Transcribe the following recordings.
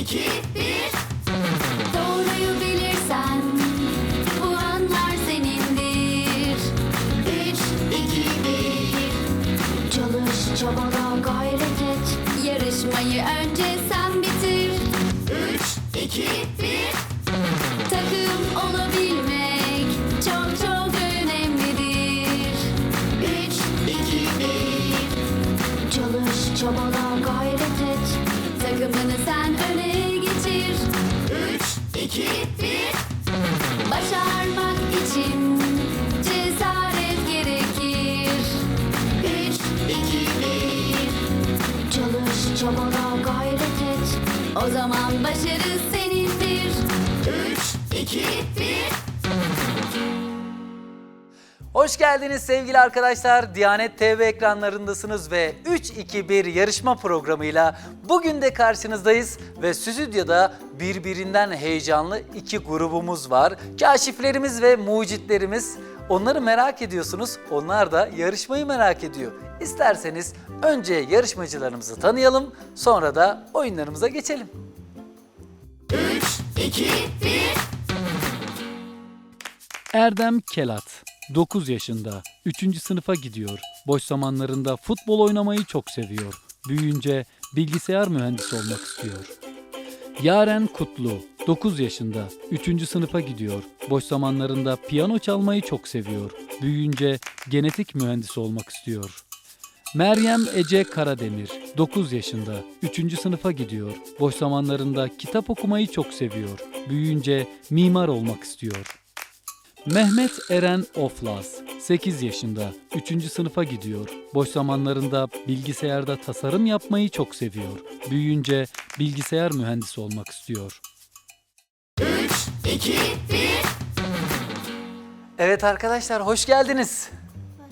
iki, bir. Doğruyu bilirsen bu anlar senindir. Üç, iki, bir. Çalış, çabala, gayret et. Yarışmayı önce sen bitir. Üç, iki, başarı senindir. Üç, iki, bir. Hoş geldiniz sevgili arkadaşlar. Diyanet TV ekranlarındasınız ve 3-2-1 yarışma programıyla bugün de karşınızdayız ve stüdyoda birbirinden heyecanlı iki grubumuz var. Kaşiflerimiz ve mucitlerimiz. Onları merak ediyorsunuz. Onlar da yarışmayı merak ediyor. İsterseniz önce yarışmacılarımızı tanıyalım, sonra da oyunlarımıza geçelim. Üç, iki, bir. Erdem Kelat, 9 yaşında, 3. sınıfa gidiyor. Boş zamanlarında futbol oynamayı çok seviyor. Büyüyünce bilgisayar mühendisi olmak istiyor. Yaren Kutlu, 9 yaşında, 3. sınıfa gidiyor. Boş zamanlarında piyano çalmayı çok seviyor. Büyüyünce genetik mühendisi olmak istiyor. Meryem Ece Karademir, 9 yaşında, 3. sınıfa gidiyor. Boş zamanlarında kitap okumayı çok seviyor. Büyüyünce mimar olmak istiyor. Mehmet Eren Oflaz, 8 yaşında, 3. sınıfa gidiyor. Boş zamanlarında bilgisayarda tasarım yapmayı çok seviyor. Büyüyünce bilgisayar mühendisi olmak istiyor. Üç, iki, bir. Evet arkadaşlar hoş geldiniz.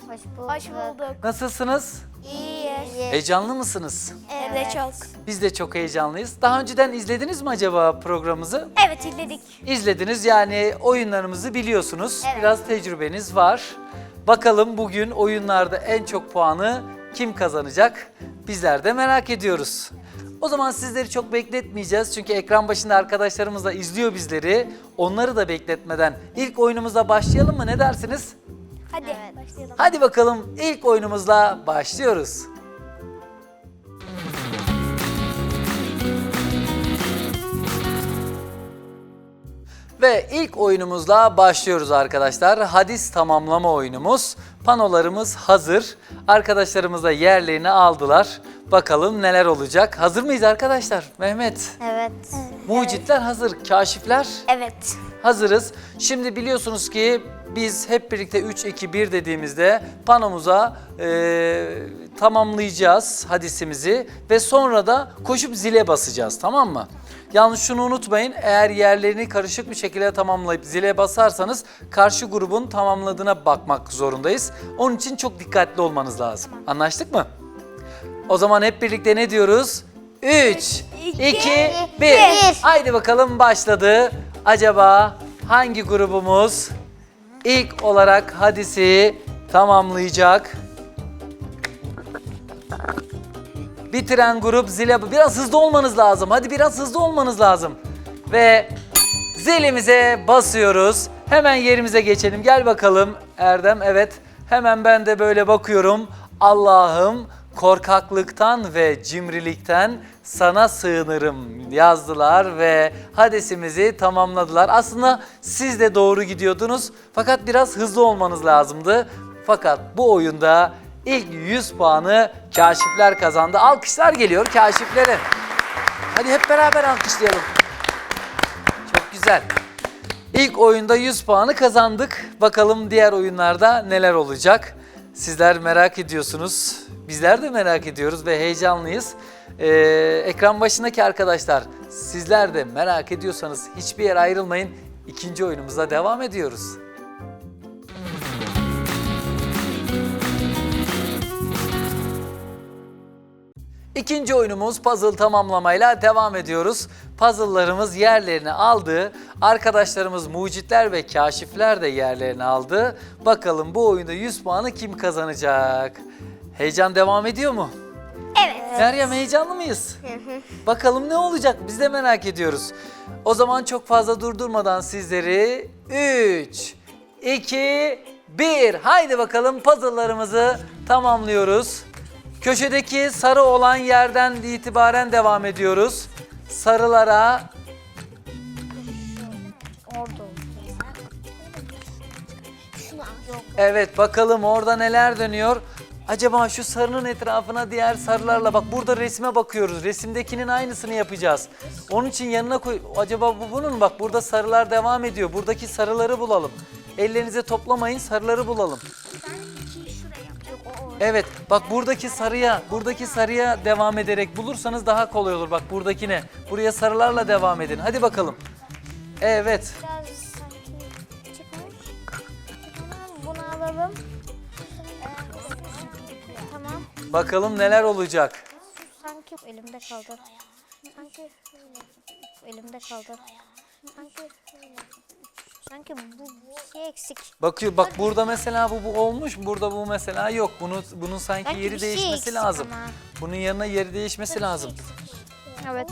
Hoş bulduk. Hoş bulduk. Nasılsınız? İyiyiz. Heyecanlı mısınız? Evet çok. Biz de çok heyecanlıyız. Daha önceden izlediniz mi acaba programımızı? Evet izledik. İzlediniz yani oyunlarımızı biliyorsunuz. Biraz tecrübeniz var. Bakalım bugün oyunlarda en çok puanı kim kazanacak? Bizler de merak ediyoruz. O zaman sizleri çok bekletmeyeceğiz çünkü ekran başında arkadaşlarımız da izliyor bizleri. Onları da bekletmeden ilk oyunumuza başlayalım mı? Ne dersiniz? Hadi başlayalım. Hadi bakalım ilk oyunumuzla başlıyoruz. Ve ilk oyunumuzla başlıyoruz arkadaşlar. Hadis tamamlama oyunumuz. Panolarımız hazır. Arkadaşlarımız da yerlerini aldılar. Bakalım neler olacak. Hazır mıyız arkadaşlar? Mehmet. Evet. Mucitler hazır. Kaşifler Evet. hazırız. Şimdi biliyorsunuz ki biz hep birlikte 3, 2, 1 dediğimizde panomuza e, tamamlayacağız hadisimizi ve sonra da koşup zile basacağız tamam mı? Yalnız şunu unutmayın eğer yerlerini karışık bir şekilde tamamlayıp zile basarsanız karşı grubun tamamladığına bakmak zorundayız. Onun için çok dikkatli olmanız lazım. Anlaştık mı? O zaman hep birlikte ne diyoruz? 3, 2, 1. Haydi bakalım başladı. Acaba hangi grubumuz ilk olarak hadisi tamamlayacak? Bitiren grup zile biraz hızlı olmanız lazım. Hadi biraz hızlı olmanız lazım. Ve zilimize basıyoruz. Hemen yerimize geçelim. Gel bakalım Erdem. Evet. Hemen ben de böyle bakıyorum. Allah'ım korkaklıktan ve cimrilikten sana sığınırım yazdılar ve hadisimizi tamamladılar. Aslında siz de doğru gidiyordunuz fakat biraz hızlı olmanız lazımdı. Fakat bu oyunda ilk 100 puanı kaşifler kazandı. Alkışlar geliyor kaşiflere. Hadi hep beraber alkışlayalım. Çok güzel. İlk oyunda 100 puanı kazandık. Bakalım diğer oyunlarda neler olacak? Sizler merak ediyorsunuz. Bizler de merak ediyoruz ve heyecanlıyız. Ee, ekran başındaki arkadaşlar sizler de merak ediyorsanız hiçbir yere ayrılmayın. İkinci oyunumuza devam ediyoruz. İkinci oyunumuz puzzle tamamlamayla devam ediyoruz. Puzzle'larımız yerlerini aldı. Arkadaşlarımız mucitler ve kaşifler de yerlerini aldı. Bakalım bu oyunda 100 puanı kim kazanacak? Heyecan devam ediyor mu? Evet. Meryem heyecanlı mıyız? Bakalım ne olacak biz de merak ediyoruz. O zaman çok fazla durdurmadan sizleri 3, 2, 1 haydi bakalım puzzle'larımızı tamamlıyoruz. Köşedeki sarı olan yerden itibaren devam ediyoruz. Sarılara Orada. Evet bakalım orada neler dönüyor. Acaba şu sarının etrafına diğer sarılarla bak burada resme bakıyoruz. Resimdekinin aynısını yapacağız. Onun için yanına koy. Acaba bu bunun bak burada sarılar devam ediyor. Buradaki sarıları bulalım. Ellerinize toplamayın sarıları bulalım. Evet bak buradaki sarıya buradaki sarıya devam ederek bulursanız daha kolay olur. Bak buradakine buraya sarılarla devam edin. Hadi bakalım. Evet. Biraz sanki çıkmış. Tamam bunu alalım. Ee, tamam. Bakalım neler olacak. Sanki elimde kaldı. Sanki elimde kaldı. Sanki sanki bu bir şey eksik. Bakıyor bak burada mesela bu, bu olmuş burada bu mesela yok. Bunu bunun sanki Sanki yeri şey değişmesi eksik lazım. ama. Bunun yanına yeri değişmesi lazım. Evet.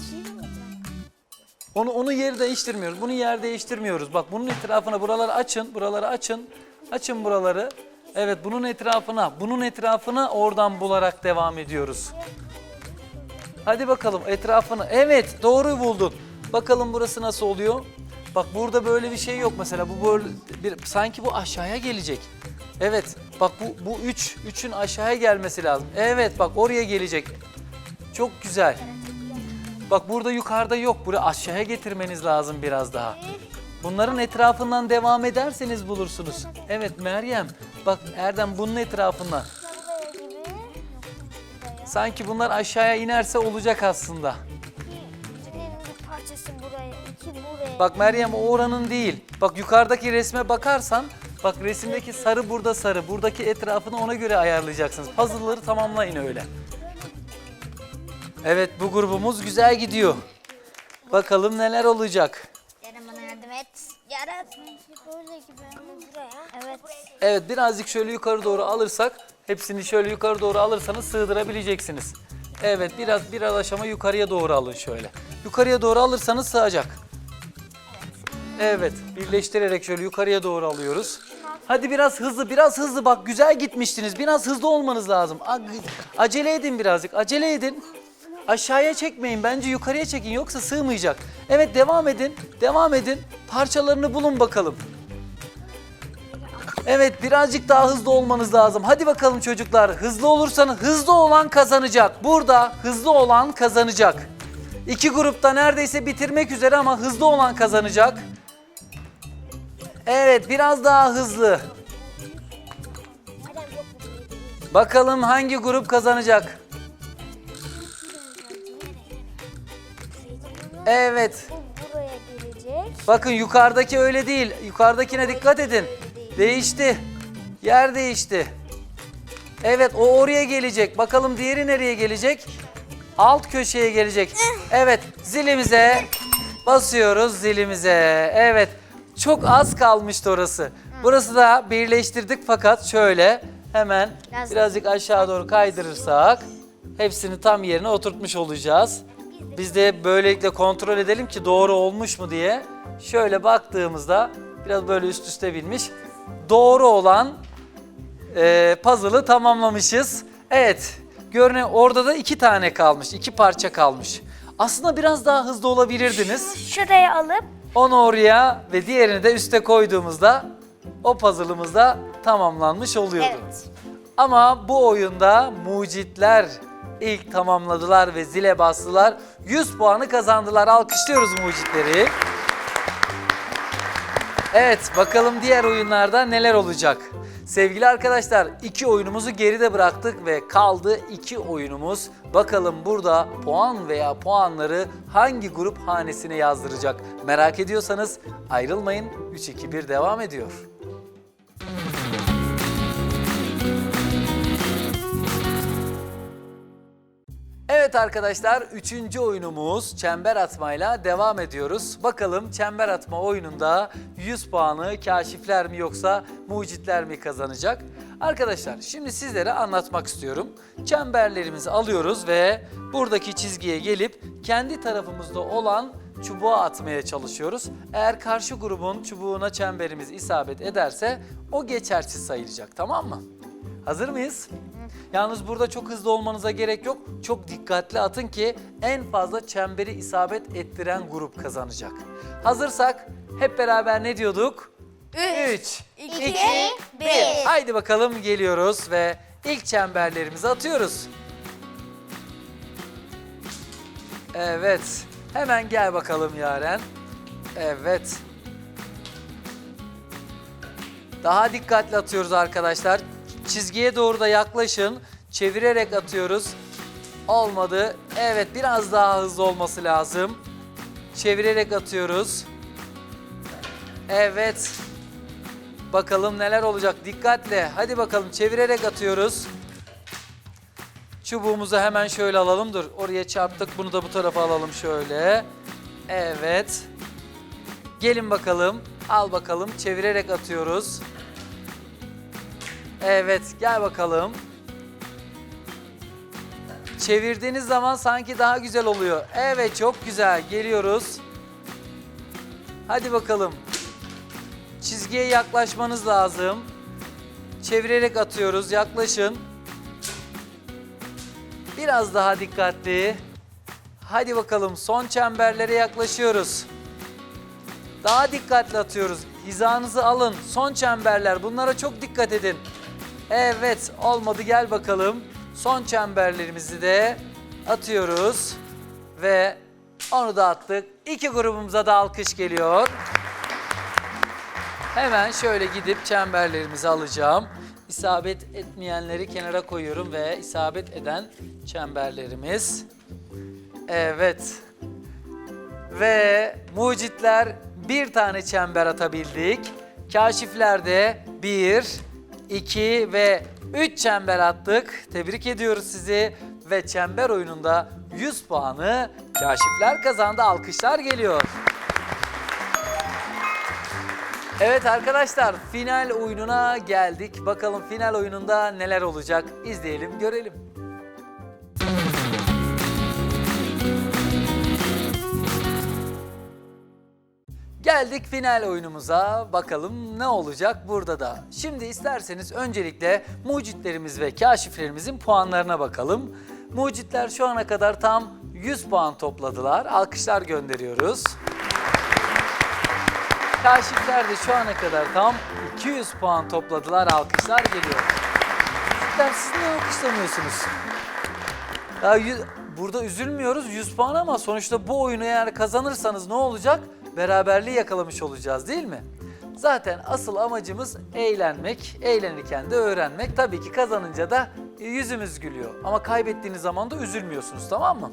Onu onu yeri değiştirmiyoruz. Bunu yer değiştirmiyoruz. Bak bunun etrafına buraları açın, buraları açın. Açın buraları. Evet bunun etrafına, bunun etrafına oradan bularak devam ediyoruz. Hadi bakalım etrafını. Evet doğru buldun. Bakalım burası nasıl oluyor? Bak burada böyle bir şey yok mesela. Bu böyle bir, sanki bu aşağıya gelecek. Evet bak bu bu 3 üçün aşağıya gelmesi lazım. Evet bak oraya gelecek. Çok güzel. Bak burada yukarıda yok. Buraya aşağıya getirmeniz lazım biraz daha. Bunların etrafından devam ederseniz bulursunuz. Evet Meryem. Bak Erdem bunun etrafından. Sanki bunlar aşağıya inerse olacak aslında. Bak Meryem o oranın değil. Bak yukarıdaki resme bakarsan bak resimdeki sarı burada sarı. Buradaki etrafını ona göre ayarlayacaksınız. Puzzle'ları tamamlayın öyle. Evet bu grubumuz güzel gidiyor. Bakalım neler olacak. Yaren bana yardım et. Böyle gibi ama buraya. Evet. Evet birazcık şöyle yukarı doğru alırsak hepsini şöyle yukarı doğru alırsanız sığdırabileceksiniz. Evet biraz biraz aşama yukarıya doğru alın şöyle. Yukarıya doğru alırsanız sığacak. Evet birleştirerek şöyle yukarıya doğru alıyoruz. Hadi biraz hızlı biraz hızlı bak güzel gitmiştiniz. Biraz hızlı olmanız lazım. A- Acele edin birazcık acele edin. Aşağıya çekmeyin bence yukarıya çekin yoksa sığmayacak. Evet devam edin devam edin. Parçalarını bulun bakalım. Evet birazcık daha hızlı olmanız lazım. Hadi bakalım çocuklar hızlı olursanız hızlı olan kazanacak. Burada hızlı olan kazanacak. İki grupta neredeyse bitirmek üzere ama hızlı olan kazanacak. Evet biraz daha hızlı. Bakalım hangi grup kazanacak? Evet. Bakın yukarıdaki öyle değil. Yukarıdakine dikkat edin. Değişti. Yer değişti. Evet o oraya gelecek. Bakalım diğeri nereye gelecek? Alt köşeye gelecek. Evet zilimize basıyoruz zilimize. Evet çok az kalmıştı orası. Burası da birleştirdik fakat şöyle hemen Biraz- birazcık aşağı doğru kaydırırsak hepsini tam yerine oturtmuş olacağız. Biz de böylelikle kontrol edelim ki doğru olmuş mu diye. Şöyle baktığımızda biraz böyle üst üste binmiş. Doğru olan e, puzzle'ı tamamlamışız. Evet, görünen orada da iki tane kalmış, iki parça kalmış. Aslında biraz daha hızlı olabilirdiniz. Şuraya alıp Onu oraya ve diğerini de üste koyduğumuzda o puzzle'ımız da tamamlanmış oluyordu. Evet. Ama bu oyunda mucitler ilk tamamladılar ve zile bastılar. 100 puanı kazandılar. Alkışlıyoruz mucitleri. Evet bakalım diğer oyunlarda neler olacak. Sevgili arkadaşlar iki oyunumuzu geride bıraktık ve kaldı iki oyunumuz. Bakalım burada puan veya puanları hangi grup hanesine yazdıracak? Merak ediyorsanız ayrılmayın. 3-2-1 devam ediyor. Evet arkadaşlar üçüncü oyunumuz çember atmayla devam ediyoruz. Bakalım çember atma oyununda 100 puanı kaşifler mi yoksa mucitler mi kazanacak? Arkadaşlar şimdi sizlere anlatmak istiyorum. Çemberlerimizi alıyoruz ve buradaki çizgiye gelip kendi tarafımızda olan çubuğa atmaya çalışıyoruz. Eğer karşı grubun çubuğuna çemberimiz isabet ederse o geçersiz sayılacak tamam mı? Hazır mıyız? Yalnız burada çok hızlı olmanıza gerek yok. Çok dikkatli atın ki en fazla çemberi isabet ettiren grup kazanacak. Hazırsak hep beraber ne diyorduk? 3, 2, 1. Haydi bakalım geliyoruz ve ilk çemberlerimizi atıyoruz. Evet. Hemen gel bakalım Yaren. Evet. Daha dikkatli atıyoruz arkadaşlar. Çizgiye doğru da yaklaşın. Çevirerek atıyoruz. Olmadı. Evet biraz daha hızlı olması lazım. Çevirerek atıyoruz. Evet. Bakalım neler olacak. Dikkatle. Hadi bakalım çevirerek atıyoruz. Çubuğumuzu hemen şöyle alalım. Dur oraya çarptık. Bunu da bu tarafa alalım şöyle. Evet. Gelin bakalım. Al bakalım. Çevirerek atıyoruz. Evet gel bakalım. Çevirdiğiniz zaman sanki daha güzel oluyor. Evet çok güzel. Geliyoruz. Hadi bakalım. Çizgiye yaklaşmanız lazım. Çevirerek atıyoruz. Yaklaşın. Biraz daha dikkatli. Hadi bakalım son çemberlere yaklaşıyoruz. Daha dikkatli atıyoruz. Hizanızı alın. Son çemberler. Bunlara çok dikkat edin. Evet olmadı gel bakalım. Son çemberlerimizi de atıyoruz. Ve onu da attık. İki grubumuza da alkış geliyor. Hemen şöyle gidip çemberlerimizi alacağım. İsabet etmeyenleri kenara koyuyorum ve isabet eden çemberlerimiz. Evet. Ve mucitler bir tane çember atabildik. Kaşiflerde bir, iki ve üç çember attık. Tebrik ediyoruz sizi. Ve çember oyununda 100 puanı kaşifler kazandı. Alkışlar geliyor. Evet arkadaşlar final oyununa geldik. Bakalım final oyununda neler olacak izleyelim görelim. Geldik final oyunumuza. Bakalım ne olacak burada da. Şimdi isterseniz öncelikle mucitlerimiz ve kaşiflerimizin puanlarına bakalım. Mucitler şu ana kadar tam 100 puan topladılar. Alkışlar gönderiyoruz. Kaşifler de şu ana kadar tam 200 puan topladılar. Alkışlar geliyor. Mucitler siz niye alkışlamıyorsunuz? Ya burada üzülmüyoruz 100 puan ama sonuçta bu oyunu eğer kazanırsanız ne olacak? Beraberliği yakalamış olacağız değil mi? Zaten asıl amacımız eğlenmek, eğlenirken de öğrenmek. Tabii ki kazanınca da yüzümüz gülüyor. Ama kaybettiğiniz zaman da üzülmüyorsunuz tamam mı?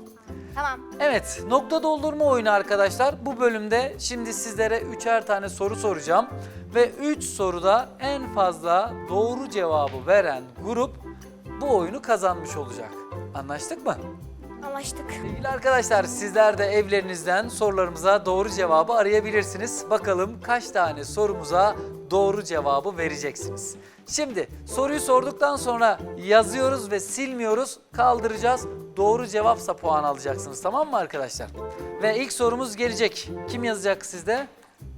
Tamam. Evet, nokta doldurma oyunu arkadaşlar. Bu bölümde şimdi sizlere üçer tane soru soracağım. Ve üç soruda en fazla doğru cevabı veren grup bu oyunu kazanmış olacak. Anlaştık mı? Anlaştık. Sevgili arkadaşlar sizler de evlerinizden sorularımıza doğru cevabı arayabilirsiniz. Bakalım kaç tane sorumuza doğru cevabı vereceksiniz. Şimdi soruyu sorduktan sonra yazıyoruz ve silmiyoruz, kaldıracağız. Doğru cevapsa puan alacaksınız tamam mı arkadaşlar? Ve ilk sorumuz gelecek. Kim yazacak sizde?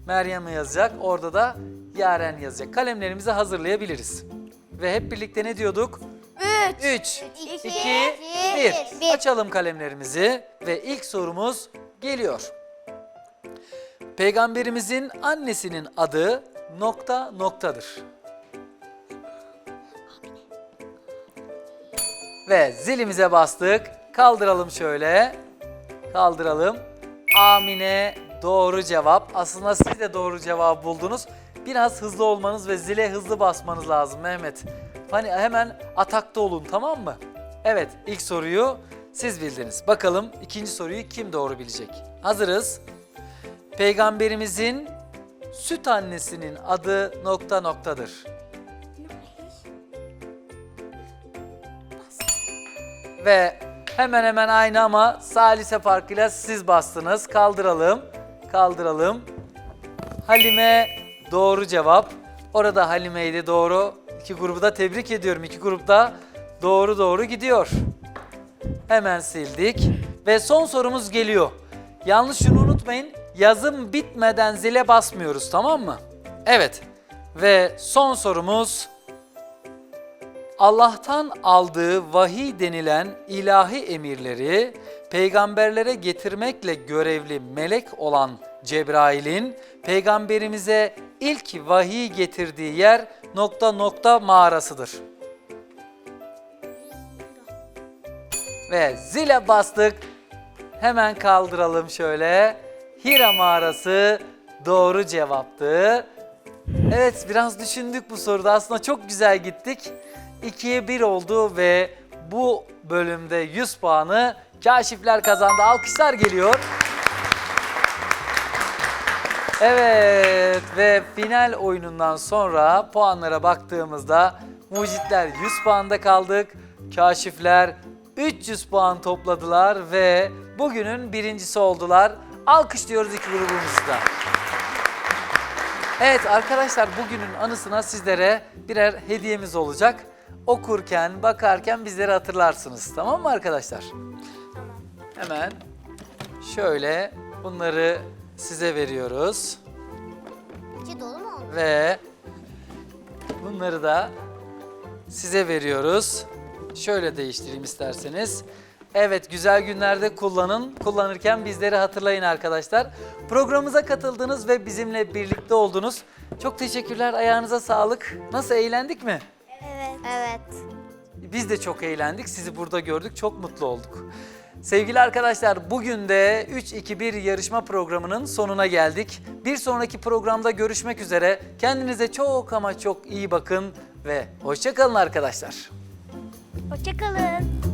Meryem yazacak. Orada da Yaren yazacak. Kalemlerimizi hazırlayabiliriz. Ve hep birlikte ne diyorduk? 3, 2, 1. bir. Açalım kalemlerimizi ve ilk sorumuz geliyor. Peygamberimizin annesinin adı nokta noktadır. Ve zilimize bastık. Kaldıralım şöyle. Kaldıralım. Amine doğru cevap. Aslında siz de doğru cevabı buldunuz. Biraz hızlı olmanız ve zile hızlı basmanız lazım Mehmet. Hani hemen atakta olun tamam mı? Evet ilk soruyu siz bildiniz. Bakalım ikinci soruyu kim doğru bilecek? Hazırız. Peygamberimizin süt annesinin adı nokta noktadır. Ve hemen hemen aynı ama salise farkıyla siz bastınız. Kaldıralım. Kaldıralım. Halime doğru cevap. Orada Halime'ydi doğru. İki grubu da tebrik ediyorum. İki grup da doğru doğru gidiyor. Hemen sildik. Ve son sorumuz geliyor. Yalnız şunu unutmayın. Yazım bitmeden zile basmıyoruz tamam mı? Evet. Ve son sorumuz Allah'tan aldığı vahiy denilen ilahi emirleri peygamberlere getirmekle görevli melek olan Cebrail'in peygamberimize ilk vahiy getirdiği yer nokta nokta mağarasıdır. Ve zile bastık. Hemen kaldıralım şöyle. Hira mağarası doğru cevaptı. Evet biraz düşündük bu soruda. Aslında çok güzel gittik. 2'ye 1 oldu ve bu bölümde 100 puanı kaşifler kazandı. Alkışlar geliyor. Evet ve final oyunundan sonra puanlara baktığımızda Mucitler 100 puanda kaldık. Kaşifler 300 puan topladılar ve bugünün birincisi oldular. Alkışlıyoruz iki grubumuzu da. Evet arkadaşlar bugünün anısına sizlere birer hediyemiz olacak. Okurken, bakarken bizleri hatırlarsınız. Tamam mı arkadaşlar? Hemen şöyle bunları size veriyoruz. İçi dolu mu oldu? Ve bunları da size veriyoruz. Şöyle değiştireyim isterseniz. Evet güzel günlerde kullanın. Kullanırken bizleri hatırlayın arkadaşlar. Programımıza katıldınız ve bizimle birlikte oldunuz. Çok teşekkürler. Ayağınıza sağlık. Nasıl eğlendik mi? Evet. Evet. Biz de çok eğlendik. Sizi burada gördük. Çok mutlu olduk. Sevgili arkadaşlar bugün de 3-2-1 yarışma programının sonuna geldik. Bir sonraki programda görüşmek üzere. Kendinize çok ama çok iyi bakın ve hoşçakalın arkadaşlar. Hoşçakalın.